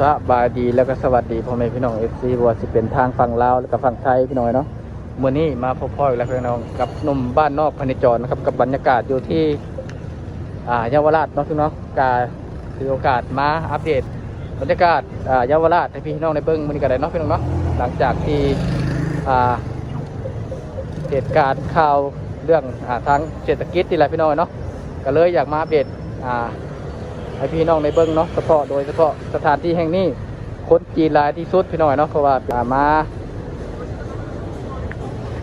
สบายดีแล้วก็สวัสดีพ่อแม่พี่น้องเอฟซีว่าสิเป็นทางฝั่งลาวแล้วก็ฝั่งไทยพี่น้อยเนาะมื่อนี้มาพบพ่ออีกแล้วพี่น้องกับนุ่มบ้านนอกพนิจรนะครับกับบรรยากาศอยู่ที่อ่าเยาวราชเนาะพี่น้องการถือโอกาสมาอัปเดตบรรยากาศอ่าเยาวราชให้พี่น้องในเบิ้งมือนี้กันเลยเนาะพี่น้องเนาะหลังจากที่อ่าเหตุการณ์ข่าวเรื่องอ่าทางเศรษฐกิจนี่แหละพี่น้องเนาะก็เลยอยากมาอัปเดตอ่า ให้พี่น้องในเบิ้งเนาะเฉพาะโดยเฉพาะสถานที่แห่งนี้คนจีนหลายที่สุดพี่น้อยเนาะเพราะว่าามา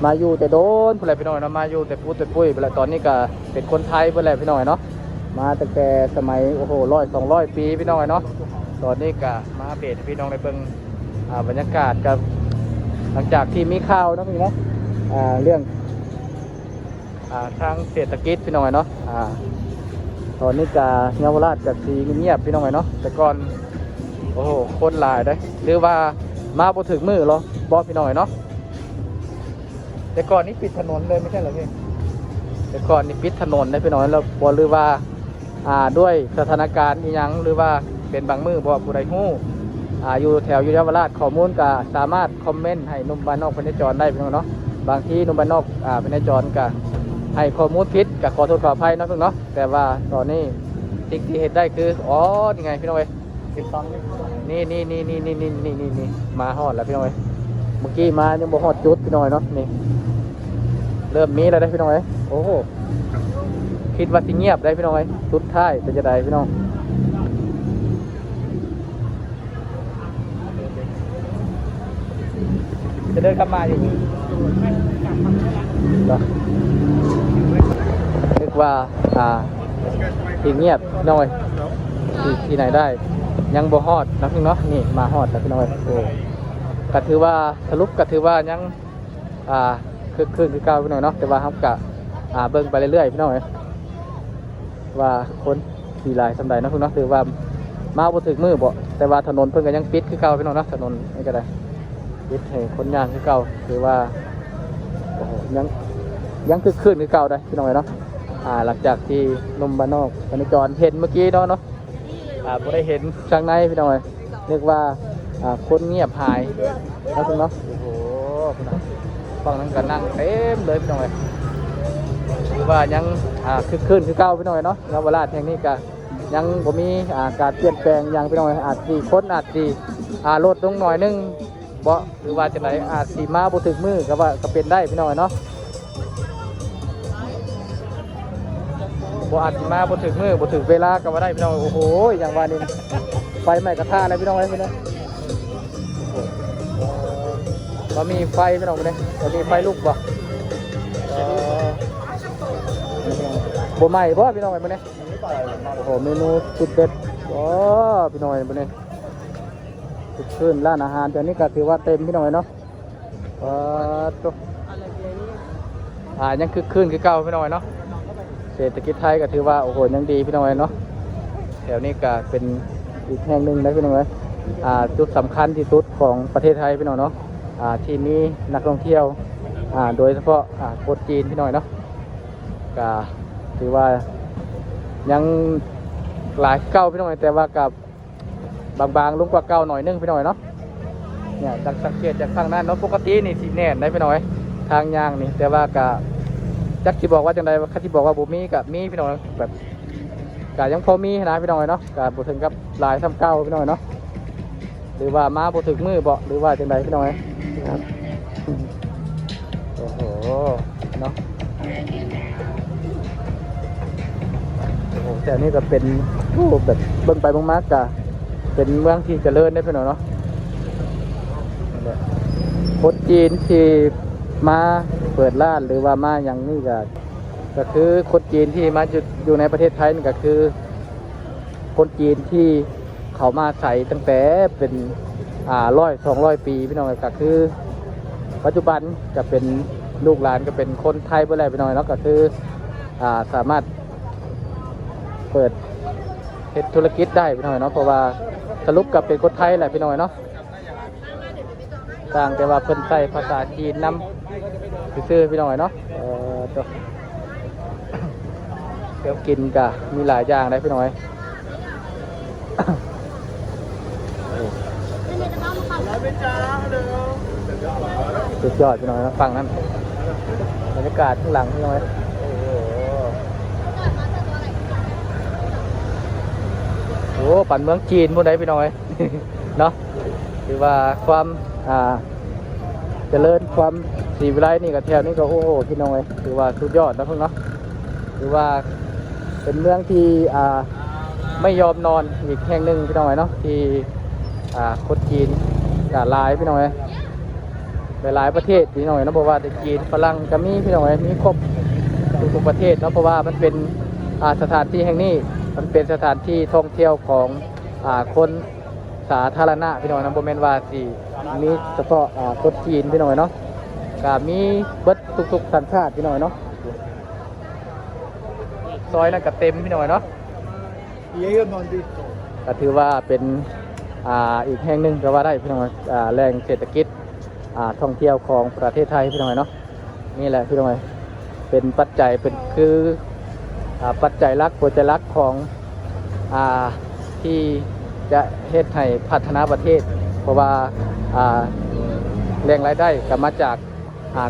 มาอยู่แต่โดนผู้ใดพี่น้อยเนาะมาอยู่แต่พูดแต่ปุ้ยไปแล้วตอนนี้ก็เป็นคนไทยไปแล้วพี่น้อยเนาะมาตั้งแต่สมัยโอ้โหร้อยสองร้อยปีพี่น้อยเนาะตอนนี้ก็มาอัปเดตพี่น้องในเบิ้งอ่าบรรยากาศกับหลังจากที่มีข่าวนะพี่เนาะอ่าเรื่องอ่าทางเศรษฐกิจพี่น้อยเนาะอ่า ตอนนี้กาเยาวราชกับสีเงียบพี่น้องไงเนาะแต่ก่อนโอ้โหคนหลายได้หรือว่ามาบ่ถึงมือหรอบอพี่น้องไงเนาะแต่ก่อนนี่ปิดถนนเลยไม่ใช่เหรอพี่แต่ก่อนนี่ปิดถนนได้พี่น้องแล้วบอหรือว่าอ่าด้วยสถานการณ์อีหยังหรือว่าเป็นบางมือบ่ผู้ใดฮู้อ่าอยู่แถวยู่เยาวราชข้อมูลก็สามารถคอมเมนต์ให้นุ่มบ้านนอกพนจรได้พี่น้องเนาะบางทีหนุ่มบ้านนอกอ่าพนจรก็ ให้ข้อมูลผิดกับขอโทษขออภัยนะเพิ่งเนาะแต่ว่าตอนนี้สิ่งที่เห็นได้คืออ๋อนี่ไงพี่น้องเอ้ยติดต้องนี่นี่นี่นี่นี่นี่นี่นี่นี่มาฮอดแล้วพี่น้องเอ้ยเมื่อกี้มายังบ่ฮอดจุดพี่น้องเอ้ยเนาะนี่เริ่มมีแล้วได้พี่น้องเอ้ยโอ้โหคิดว่าสิเงียบได้พี่น้องเอ้ยสุดท้ายเป็นจะได้พี่น้องจะเดินกลับมาอ ว่าอ่าที่เงียบน่อยที่ที่ไหนได้ ยังบ่ฮอดนะพี่เนาะนี่มาฮอดแล้วพี่น้อยโอ้ก็ถือว่าสรุปก็ถือว่ายังอ่าคือคืนคือเก่าพี่น้อยเนาะแต่ว่าครับกะอ่าเบิ่งไปเรื่อยๆพี่น้อยว่าคนขี่ลายสำใดนะพี่เนาะถือว่ามาบ่ถึงมือบ่แต่ว่าถนนเพิ่นก็ยังปิดคือเก่าพี่น้องเนาะถนนนี่ก็ได้ปิดให้คนย่างคือเก่าถือว่าโอ้โหยังยังคือคืนคือเก่าได้พี่น้องเนาะ อ่าหลังจากที่นมบ้านนอกพนจรเห็นเมื่อกี้เนาะเนาะอ่าบ่ได้เห็นข้างในพี่น้องเลยเรียกว่าอ่าคนเงียบหายแล้วคุณเนาะโอ้โหพี่น้องฝั่งนั้นก็นั่งเต็มเลยพี่น้องเลยคือว่ายังอ่าคือคืนคือเก่าพี่น้องเนาะนวราแห่งนี้ก็ยังบ่มีอ่าการเปลี่ยนแปลงย่างพี่น้องเอ้ยอาจสิคนอาจสิอ่าลดลงหน่อยนึงบ่หรือว่าจังไดอาจสิมาบ่ถึงมือก็ว่าก็เป็นได้พี่น้องเอ้ยเนาะ บ่อาจสิมาบ่ถึงมือบ่ถึงเวลาก็ว่าได้พี่น้องโอ้โหอย่างว่านี่นไฟไหม้กระทะอะไรพี่น้องเอ้ยพี่น้องบ่มีไฟพี่น้องบ่ได้บ่มีไฟลุกบ่บ่ไหม้บ่พี่น้องเอ้ยบ่ได้โอ้โหเมนูสุดเด็ดบ่พี่น้องเอ้ยบ่ได้สุดชื่นร้านอาหารแต่นี้ก็ถือว่าเต็มพี่น้องเอ้ยเนาะอ่อตุ๊อ่ายังคือคืนคือเก่าพี่น้องเอ้ยเนาะ เศรษฐกิจไทยก็ถือว่าโอ้โหยังดีพี่น้องเอ้ยเนาะแถวนี้ก็เป็นอีกแห่งหนึ่งนะพี่น้องเอ้ยอ่าจุดสำคัญที่สุดของประเทศไทยพี่น้องเนาะอ่าที่มีนักท่องเที่ยวอ่าโดยเฉพาะอ่าคนจีนพี่น้องเนาะก็ถือว่ายังหลายเก้าพี่น้องเอ้ยแต่ว่ากับบางๆลงกว่าเก้าหน่อยนึงพี่น้องเอ้ยเนาะเนี่ยสังเกตจากข้างนั้นเนาะปกตินี่สีแน่นได้พี่น้องเอ้ยทางยางนี่แต่ว่ากับ จักที่บอกว่าจังใดคันที่บอกว่าบ่มีกับมีพี่น้องแบบกะยังพอมีนะพี่น้องเนาะกะบ่ถึงกับหลายซ้ำเก่าพี่น้องเนาะหรือว่ามาบ่ถึงมือบ่หรือว่าจังใดพี่น้องครับโอ้โหเนาะโอ้โหแต่นี่ก็เป็นโอ้แบบเบิ่งไปเบิ่งมากกะเป็นเมืองที่เจริญได้พี่น้องเนาะนั่นแหละคนจีนที่ มาเปิดร้านหรือว่ามาอย่างนี้ก็ก็คือคนจีนที่มาอยู่ในประเทศไทยนี่ก็คือ คนจีนที่เขามาใส่ตั้งแต่เป็นอ่าร้อยสองร้อยปีพี่น้องก็คือ ปัจจุบันก็เป็นลูกหลานก็เป็นคนไทยไปแล้วพี่น้องเนาะก็คืออ่าสามารถเปิดเฮ็ดธุรกิจได้พี่น้องเนาะเพราะว่าสรุปกับเป็นคนไทยแหละพี่น้องเนาะต่างแต่ว่าเพิ่นใส่ภาษาจีนนำ ซื่อพี่น้องเนาะเออตัวเดี๋ยวกินกะมีหลายอย่างได้พี่น้อยสุดยอดพี่น้อยนะฝั่งนั้นบรรยากาศข้างหลังพี่น้อยโอ้โหโอ้ปั่นเมืองจีนพวกไหนพี่น้อยเนาะคือว่าความอ่าเจริญความ สีวิไลนี่กับแถวนี้ก็โอ้โหพี่น้อยคือว่าสุดยอดนะพวกเนาะคือว่าเป็นเมืองที่อ่าไม่ยอมนอนอีกแห่งหนึ่งพี่น้อยเนาะที่อ่าคนจีนกาลายพี่น้อยหลายประเทศพี่น้อยเนาะเพราะว่าต่จีนฝรั่งก็มีพี่น้อยมีครบทุกประเทศเนาะเพราะว่ามันเป็นอ่าสถานที่แห่งนี้มันเป็นสถานที่ท่องเที่ยวของอ่าคนสาธารณะพี่น้อยนะบ่แม่นว่าสิมีเฉพาะอ่าคนจีนพี่น้อยเนาะ ก็มีเบิดทุกๆสัญชาติพี่น้อยเนาะซอยนั้นก็เต็มพี่น้อยเนาะ Io non di ก็ถือว่าเป็นอ่าอีกแห่งหนึ่งก็ว่าได้พี่น้องอ่าแหล่งเศรษฐกิจอ่าท่องเที่ยวของประเทศไทยพี่น้องเนาะนี่แหละพี่น้องเป็นปัจจัยเป็นคืออ่าปัจจัยหลักปัจจัยหลักของอ่าที่จะเฮ็ดให้พัฒนาประเทศ เพราะว่าอ่าแหล่งรายได้ก็มาจากอ่า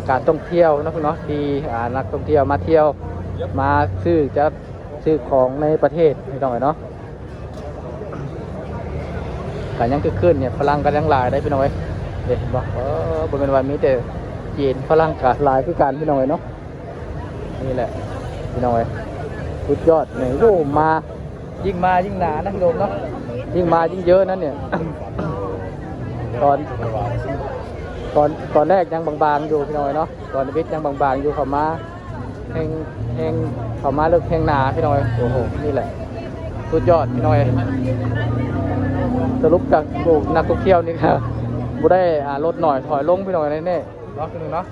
การท่องเที่ยวเนาะพี่เนาะที่อ่านักท่องเที่ยวมาเที่ยวมาซื้อจะซื้อของในประเทศพี่น้องเนาะกันยังคือขึ้นเนี่ยฝรั่งกันยังหลายได้พี่น้อยเด็กบอกเออบนเป็นวันมีแต่จีนฝรั่งกับหลายคือกันพี่น้อยเนาะนี่แหละพี่น้อยสุดยอดเนี่ยโอ้มายิ่งมายิ่งหนานะพี่โดมเนาะยิ่งมายิ่งเยอะนั่นเนี่ยตอน ตอนตอนแรกยังบางๆอยู่พี่น้อยเนาะตอนวิทย์ยังบางๆอยู่เขามาแหงแหงเขามาเลิกแหงหนาพี่น้อยโอ้โหนี่แหละสุดยอดพี่น้อยสรุปจากโอ้นักท่องเที่ยวนี่ครับบุได้อ่าลดหน่อยถอยลงพี่น่อยแน่ๆเนาะพี่หนุ่มเนาะ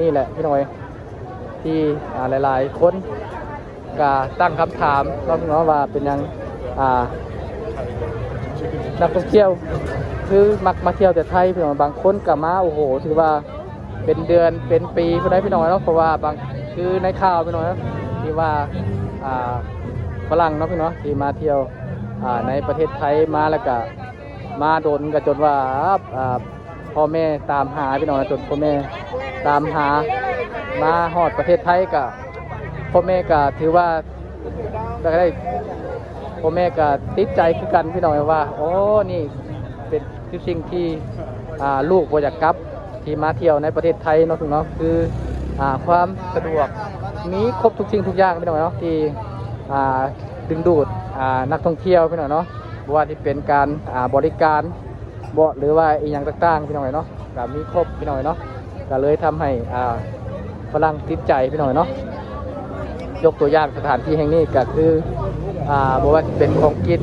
นี่แหละพี่น่อยที่อ่าหลาย ๆ คนก็ตั้งคำถามเนาะพี่น้องว่าเป็นยังอ่านักท่องเที่ยว คือมักมาเที่ยวแต่ไทยพี่น้องบางคนก็มาโอ้โห ถือว่าเป็นเดือนเป็นปีพี่น้อยพี่น้อยเนาะเพราะว่าบางคือในข่าวพี่น้อยที่ว่าอ่าฝรั่งเนาะพี่น้องที่มาเที่ยวอ่าในประเทศไทยมาแล้วก็มาโดนก็จนว่าอ่าพ่อแม่ตามหาพี่น้องจนพ่อแม่ตามหามาฮอดประเทศไทยก็พ่อแม่ก็ถือว่าได้พ่อแม่ก็ติดใจคือกันพี่น้องว่าโอ้นี่ คือสิ่งที่ลูกบ่อยากกลับที่มาเที่ยวในประเทศไทยเนาะพี่น้องคือความสะดวกมีครบทุกสิ่งทุกอย่างพี่น้องเนาะที่ดึงดูดนักท่องเที่ยวพี่น้องเนาะว่าที่เป็นการบริการบ่หรือว่าอีหยังต่างๆพี่น้องเนาะก็มีครบพี่น้องเนาะก็เลยทำให้อ่าฝรั่งติดใจพี่น้องเนาะยกตัวอย่างสถานที่แห่งนี้ก็คืออ่าบ่ว่าเป็นของกิน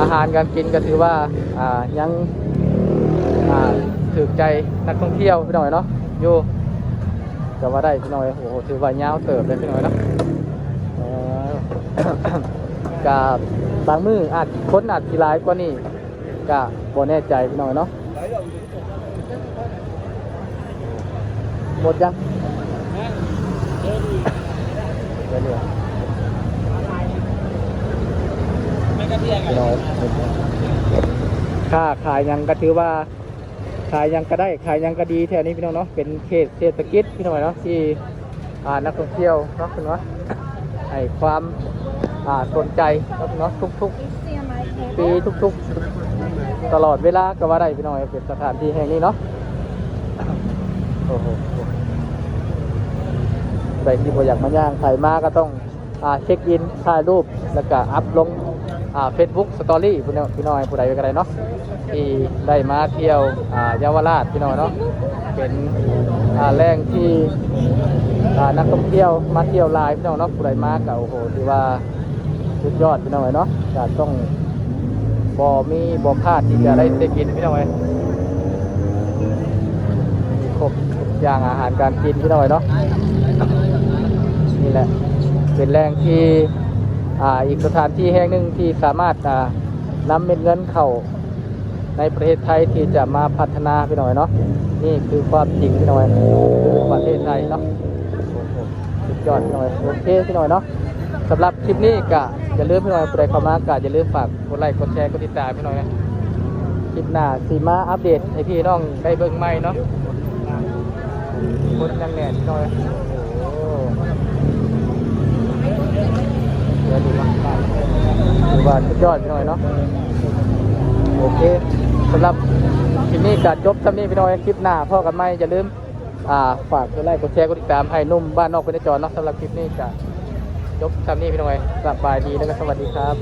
อาหารการกินก็ถือว่าอ่ายังอ่าถูกใจนักท่องเที่ยวพี่น้องเนาะอยู่ก็ว่าได้พี่น้องโอ้โหถือว่ายาวเติบเลยพี่น้องเนาะกับบางมืออาจค้นอาจทีร้ายกว่านี้กะบ่แน่ใจพี่น้อยเนาะหมดยังเดี๋ยวเหลือ พี่น้อยค่าขายยังก็ถือว่าขายยังก็ได้ขายยังก็ดีแถวนี้พี่น้องเนาะเป็นเขตเศรษฐกิจพี่น้อยเนาะที่นักท่องเที่ยวเนาะพี่น้อยให้ความสนใจเนาะทุกๆ ปีทุกๆ ตลอดเวลาก็ว่าได้พี่น้อยเป็นสถานที่แห่งนี้เนาะโอ้โหใครที่บ่อยากมาย่างใครมาก็ต้องเช็คอินถ่ายรูปแล้วก็อัพลง เฟซบุ๊กสตอรี่พี่น้อยพี่น้อยผู้ใดก็ได้เนาะที่ได้มาเที่ยวอ่าเยาวราชพี่น้อยเนาะเป็นอ่าแหล่งที่อ่านักท่องเที่ยวมาเที่ยวลายพี่น้องเนาะผู้ใดมาก็โอ้โหถือว่าสุดยอดพี่น้องเนาะก็ต้องบ่มีบ่พลาดที่จะได้ได้กินพี่น้อยครบอย่างอาหารการกินพี่น้องเนาะนี่แหละเป็นแรงที่ อ่าอีกสถานที่แห่งหนึ่งที่สามารถอ่านำเม็ดเงินเข้าในประเทศไทยที่จะมาพัฒนาพี่น้อยเนาะนี่คือความจริงพี่น้อยประเทศไทยเนาะสุดยอดพี่หน่อยโอเคพี่หน่อยเนาะสำหรับคลิปนี้ก็อย่าลืมพี่หน่อยผู้ใดเข้ามากก็อย่าลืมฝากกดไลค์กดแชร์กดติดตามพี่หน่อยนะคลิปหน้าสีมาอัปเดตให้พี่น้องได้เบิ่งใหม่เนาะคนยังแน่พี่น้อยโอ้โหเดี๋ยวดูมาถือ ว่าสุดยอดพี่น้อยเนาะโอเคสำหรับคลิปนี้ก็จบสำนี้พี่น้อยคลิปหน้าพ่อกันไหมอย่าลืมอ่าฝากกดไลค์กดแชร์กดติดตามให้นุ่มบ้านนอกคนในจอเนาะสำหรับคลิปนี้ก็จบสำนี้พี่น้อยสบายดีแล้วก็สวัสดีครับ